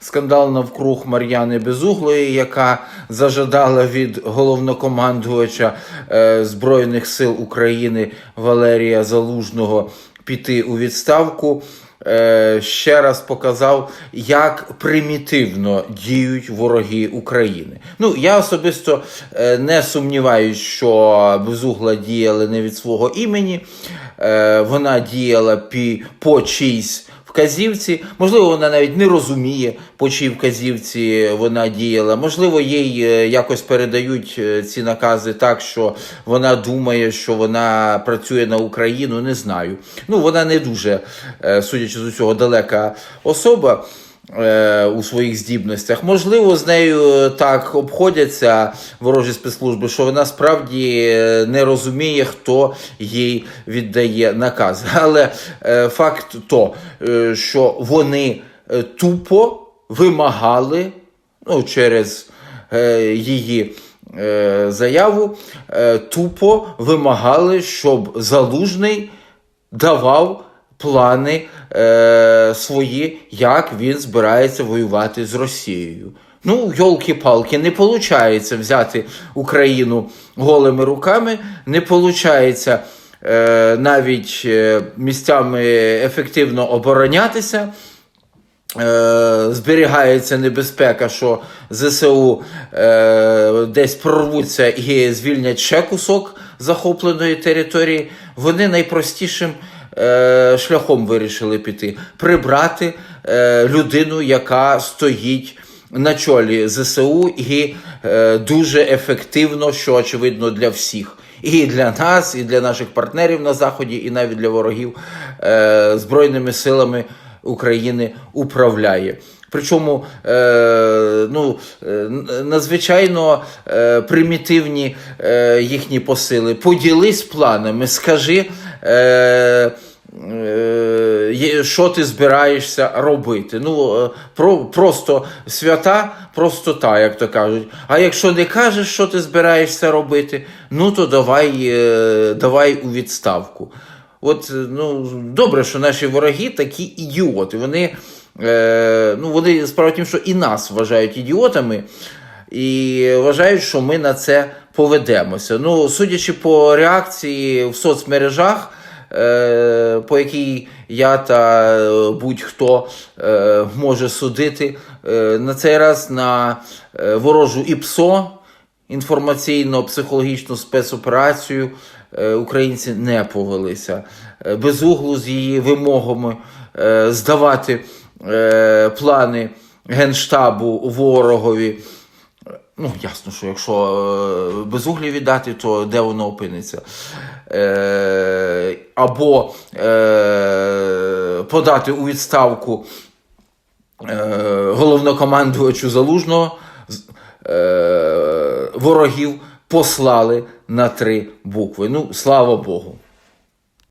скандал навкруг Мар'яни Безуглої, яка зажадала від головнокомандувача е, Збройних сил України Валерія Залужного піти у відставку. е, Ще раз показав, як примітивно діють вороги України. Ну, я особисто е, не сумніваюсь, що Безугла діяла не від свого імені, вона діяла по чийсь вказівці. Можливо, вона навіть не розуміє, по чій вказівці вона діяла. Можливо, їй е, якось передають е, ці накази так, що вона думає, що вона працює на Україну. Не знаю. Ну, вона не дуже, е, судячи з усього, далека особа. Е, У своїх здібностях. Можливо, з нею так обходяться ворожі спецслужби, що вона справді е, не розуміє, хто їй віддає наказ. Але е, факт то, що вони тупо вимагали ну, через її заяву, тупо вимагали, щоб залужний давав плани е, свої, як він збирається воювати з Росією. Ну, йолки-палки, не виходить взяти Україну голими руками, не виходить е, навіть е, місцями ефективно оборонятися. Е, зберігається небезпека, що ЗСУ е, десь прорвуться і звільнять ще кусок захопленої території, вони найпростішим е, шляхом вирішили піти прибрати е, людину, яка стоїть на чолі ЗСУ, і е, дуже ефективно, що очевидно для всіх. І для нас, і для наших партнерів на Заході, і навіть для ворогів Збройними силами України управляє. Причому ну, надзвичайно примітивні їхні посили. Поділись планами, скажи. Що ти збираєшся робити. Ну, е, про, просто свята, простота, як то кажуть. А якщо не кажеш, що ти збираєшся робити, ну то давай, е, давай у відставку. От, е, ну, добре, що наші вороги такі ідіоти. Вони, е, ну, вони справа в тім, що і нас вважають ідіотами, і вважають, що ми на це поведемося. Ну, судячи по реакції в соцмережах, е, по якій я та е, будь-хто е, може судити, е, на цей раз на ворожу ІПСО інформаційно-психологічну спецоперацію українці не повелися. Е, Безуглу з її вимогами здавати плани Генштабу ворогові. Ну, ясно, що якщо безуглі віддати, то де воно опиниться? Е, або е, подати у відставку е, головнокомандувачу залужного ворогів послали на три букви. Ну, слава Богу.